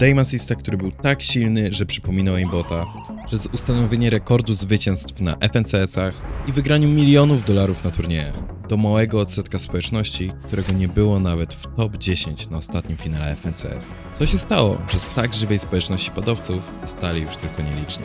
Aim assista, który był tak silny, że przypominał aimbota, przez ustanowienie rekordu zwycięstw na FNCS-ach i wygraniu milionów dolarów na turniejach, do małego odsetka społeczności, którego nie było nawet w top 10 na ostatnim finale FNCS. Co się stało, że z tak żywej społeczności padowców stali już tylko nieliczni?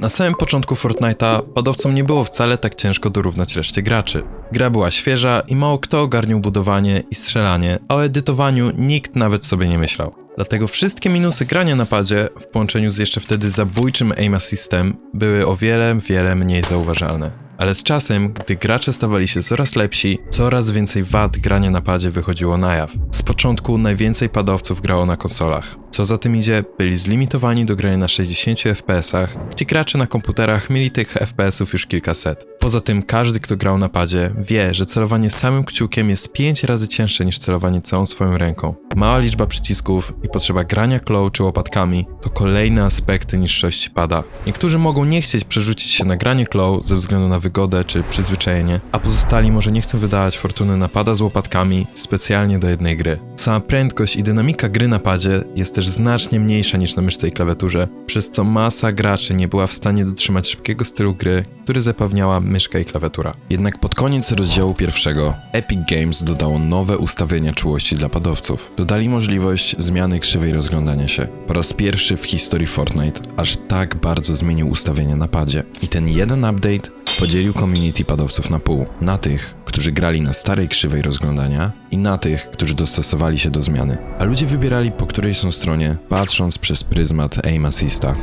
Na samym początku Fortnite'a padowcom nie było wcale tak ciężko dorównać reszcie graczy. Gra była świeża i mało kto ogarniał budowanie i strzelanie, a o edytowaniu nikt nawet sobie nie myślał. Dlatego wszystkie minusy grania na padzie w połączeniu z jeszcze wtedy zabójczym aim assistem były o wiele, wiele mniej zauważalne. Ale z czasem, gdy gracze stawali się coraz lepsi, coraz więcej wad grania na padzie wychodziło na jaw. Z początku najwięcej padowców grało na konsolach. Co za tym idzie, byli zlimitowani do grania na 60 FPS-ach, gracze na komputerach mieli tych FPS-ów już kilkaset. Poza tym każdy, kto grał na padzie, wie, że celowanie samym kciukiem jest 5 razy cięższe niż celowanie całą swoją ręką. Mała liczba przycisków i potrzeba grania claw czy łopatkami to kolejne aspekty niższości pada. Niektórzy mogą nie chcieć przerzucić się na granie claw ze względu na wygodę czy przyzwyczajenie, a pozostali może nie chcą wydawać fortuny na pada z łopatkami specjalnie do jednej gry. Sama prędkość i dynamika gry na padzie jest też znacznie mniejsza niż na myszce i klawiaturze, przez co masa graczy nie była w stanie dotrzymać szybkiego stylu gry, który zapewniała myszka i klawiatura. Jednak pod koniec rozdziału pierwszego Epic Games dodało nowe ustawienia czułości dla padowców. Dodali możliwość zmiany krzywej rozglądania się. Po raz pierwszy w historii Fortnite aż tak bardzo zmienił ustawienia na padzie. I ten jeden update podzielił community padowców na pół. Na tych, którzy grali na starej krzywej rozglądania i na tych, którzy dostosowali się do zmiany. A ludzie wybierali po której są stronie, patrząc przez pryzmat aim assista.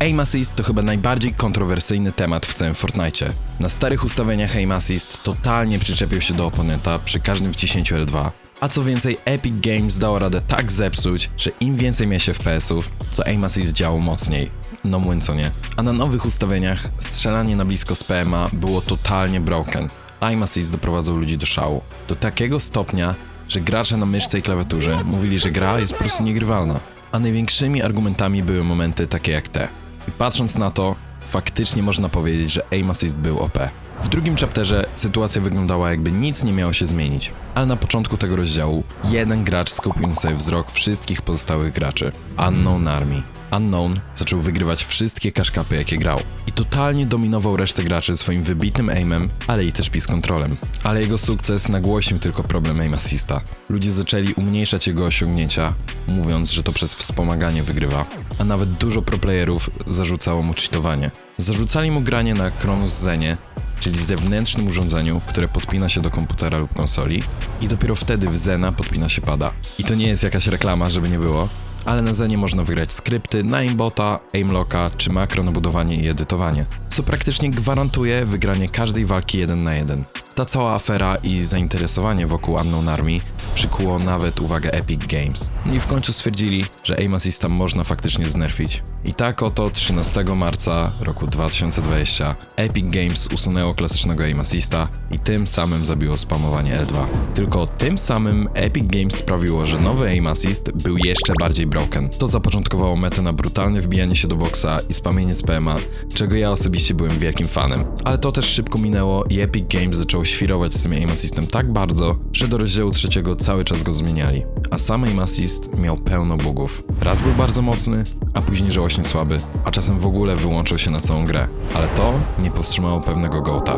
Aim Assist to chyba najbardziej kontrowersyjny temat w całym Fortnite. Na starych ustawieniach Aim Assist totalnie przyczepił się do oponenta przy każdym wciśnięciu L2. A co więcej, Epic Games dało radę tak zepsuć, że im więcej miał się FPS-ów, to Aim Assist działał mocniej. No młyn co nie. A na nowych ustawieniach strzelanie na blisko z PMA było totalnie broken. Aim Assist doprowadzał ludzi do szału. Do takiego stopnia, że gracze na myszce i klawiaturze mówili, że gra jest po prostu niegrywalna. A największymi argumentami były momenty takie jak te. I patrząc na to, faktycznie można powiedzieć, że aim assist był OP. W drugim chapterze sytuacja wyglądała jakby nic nie miało się zmienić, ale na początku tego rozdziału jeden gracz skupił sobie wzrok wszystkich pozostałych graczy. Unknown Army. Unknown zaczął wygrywać wszystkie kaszkapy jakie grał i totalnie dominował resztę graczy swoim wybitnym aimem, ale i też peace controlem. Ale jego sukces nagłośnił tylko problem aim assista. Ludzie zaczęli umniejszać jego osiągnięcia, mówiąc, że to przez wspomaganie wygrywa, a nawet dużo proplayerów zarzucało mu cheatowanie. Zarzucali mu granie na Kronos Zenie, czyli zewnętrznym urządzeniu, które podpina się do komputera lub konsoli i dopiero wtedy w Zena podpina się pada. I to nie jest jakaś reklama, żeby nie było, ale na Zenie można wygrać skrypty na aimbota, aimlocka czy makro na budowanie i edytowanie, co praktycznie gwarantuje wygranie każdej walki 1 na 1. Ta cała afera i zainteresowanie wokół Unknown Army przykuło nawet uwagę Epic Games. I w końcu stwierdzili, że aim assista można faktycznie znerfić. I tak oto 13 marca roku 2020 Epic Games usunęło klasycznego aim assista i tym samym zabiło spamowanie L2. Tylko tym samym Epic Games sprawiło, że nowy aim assist był jeszcze bardziej broken. To zapoczątkowało metę na brutalne wbijanie się do boksa i spamienie z PMA, czego ja osobiście byłem wielkim fanem. Ale to też szybko minęło i Epic Games zaczęło świrować z tym aim assistem tak bardzo, że do rozdziału trzeciego cały czas go zmieniali. A sam aim assist miał pełno bugów. Raz był bardzo mocny, a później żałośnie słaby, a czasem w ogóle wyłączył się na całą grę. Ale to nie powstrzymało pewnego Goata.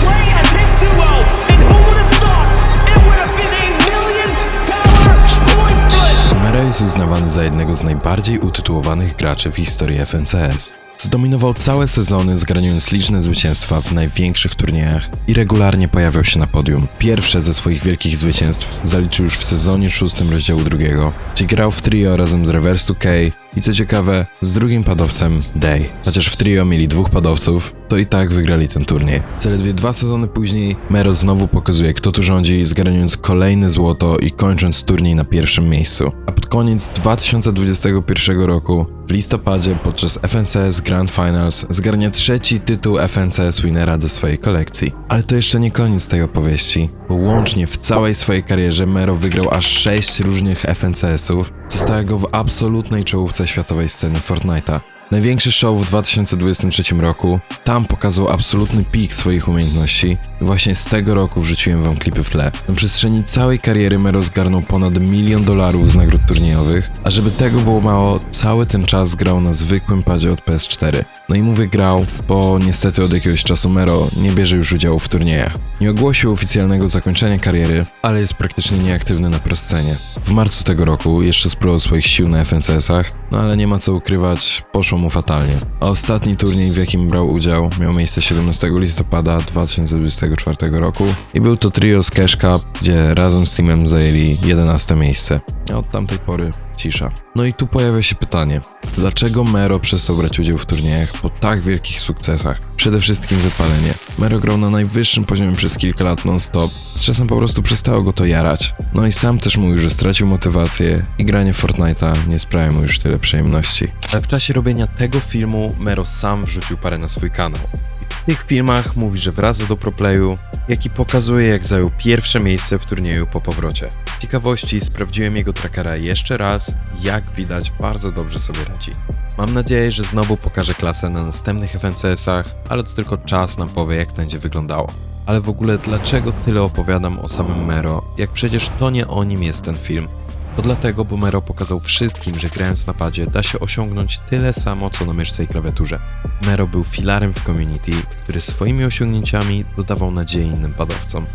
play as this duo, and who would have thought it would have been a million dollar coin flip? Mero jest uznawany za jednego z najbardziej utytułowanych graczy w historii FNCS. Zdominował całe sezony, zgarniając liczne zwycięstwa w największych turniejach i regularnie pojawiał się na podium. Pierwsze ze swoich wielkich zwycięstw zaliczył już w sezonie szóstym rozdziału drugiego, gdzie grał w trio razem z Reverse 2K i co ciekawe, z drugim padowcem Day. Chociaż w trio mieli dwóch padowców, to i tak wygrali ten turniej. Zaledwie dwa sezony później Mero znowu pokazuje kto tu rządzi, zgarniając kolejne złoto i kończąc turniej na pierwszym miejscu. A pod koniec 2021 roku w listopadzie podczas FNCS Grand Finals zgarnia trzeci tytuł FNCS Winnera do swojej kolekcji. Ale to jeszcze nie koniec tej opowieści, bo łącznie w całej swojej karierze Mero wygrał aż 6 różnych FNCS-ów, co stawia go w absolutnej czołówce światowej sceny Fortnite'a. Największy show w 2023 roku, tam pokazał absolutny pik swoich umiejętności i właśnie z tego roku wrzuciłem wam klipy w tle. Na przestrzeni całej kariery Mero zgarnął ponad milion dolarów z nagród turniejowych, a żeby tego było mało, cały ten czas grał na zwykłym padzie od PS4. No i mówię grał, bo niestety od jakiegoś czasu Mero nie bierze już udziału w turniejach. Nie ogłosił oficjalnego zakończenia kariery, ale jest praktycznie nieaktywny na proscenie. W marcu tego roku jeszcze spróbował swoich sił na FNCS-ach, no ale nie ma co ukrywać, poszło mu fatalnie. A ostatni turniej, w jakim brał udział, miał miejsce 17 listopada 2024 roku i był to trio z Cash Cup, gdzie razem z teamem zajęli 11 miejsce. A od tamtej pory cisza. No i tu pojawia się pytanie, dlaczego Mero przestał brać udział w turniejach po tak wielkich sukcesach? Przede wszystkim wypalenie. Mero grał na najwyższym poziomie przez kilka lat non-stop, z czasem po prostu przestało go to jarać. No i sam też mówił, że stracił motywację i granie Fortnite'a nie sprawia mu już tyle przyjemności. Ale w czasie robienia tego filmu Mero sam wrzucił parę na swój kanał. W tych filmach mówi, że wraca do proplayu, jak i pokazuje jak zajął pierwsze miejsce w turnieju po powrocie. Z ciekawości sprawdziłem jego trackera jeszcze raz, jak widać bardzo dobrze sobie radzi. Mam nadzieję, że znowu pokaże klasę na następnych FNCS-ach, ale to tylko czas nam powie jak to będzie wyglądało. Ale w ogóle dlaczego tyle opowiadam o samym Mero, jak przecież to nie o nim jest ten film. To dlatego, bo Mero pokazał wszystkim, że grając na padzie da się osiągnąć tyle samo, co na myszce i klawiaturze. Mero był filarem w community, który swoimi osiągnięciami dodawał nadziei innym padowcom.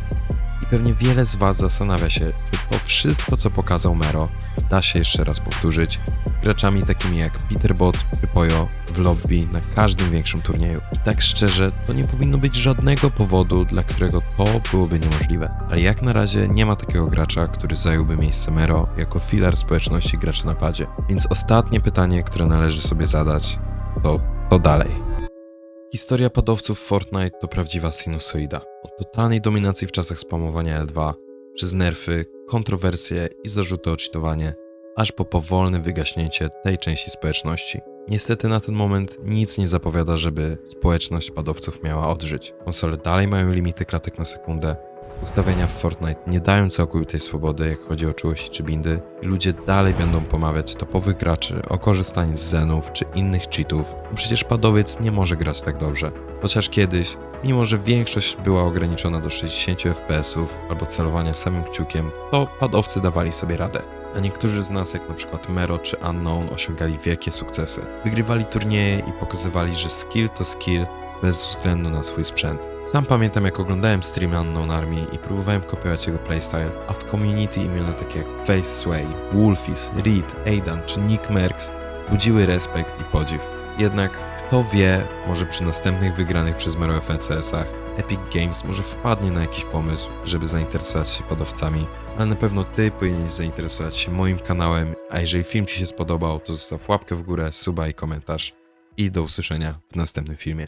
I pewnie wiele z Was zastanawia się, czy to wszystko, co pokazał Mero, da się jeszcze raz powtórzyć graczami takimi jak Peterbot czy Pojo w lobby na każdym większym turnieju. I tak szczerze, to nie powinno być żadnego powodu, dla którego to byłoby niemożliwe. Ale jak na razie nie ma takiego gracza, który zająłby miejsce Mero jako filar społeczności graczy na padzie. Więc ostatnie pytanie, które należy sobie zadać, to co dalej? Historia padowców Fortnite to prawdziwa sinusoida. Od totalnej dominacji w czasach spamowania L2, przez nerfy, kontrowersje i zarzuty o aż po powolne wygaśnięcie tej części społeczności. Niestety na ten moment nic nie zapowiada, żeby społeczność padowców miała odżyć. Konsole dalej mają limity klatek na sekundę, ustawienia w Fortnite nie dają całkowitej swobody, jak chodzi o czułość czy bindy, i ludzie dalej będą pomawiać topowych graczy o korzystanie z zenów czy innych cheatów, przecież padowiec nie może grać tak dobrze. Chociaż kiedyś, mimo że większość była ograniczona do 60 FPS-ów albo celowania samym kciukiem, to padowcy dawali sobie radę. A niektórzy z nas, jak na przykład Mero czy Unknown, osiągali wielkie sukcesy. Wygrywali turnieje i pokazywali, że skill to skill bez względu na swój sprzęt. Sam pamiętam, jak oglądałem streamy Unknown Army i próbowałem kopiować jego playstyle, a w community imiona takie jak Face Sway, Wolfis, Reed, Aidan czy Nick Merckx budziły respekt i podziw. Jednak kto wie, może przy następnych wygranych przez Mero FNCS-ach Epic Games może wpadnie na jakiś pomysł, żeby zainteresować się podawcami, ale na pewno ty powinieneś zainteresować się moim kanałem, a jeżeli film ci się spodobał, to zostaw łapkę w górę, suba i komentarz. I do usłyszenia w następnym filmie.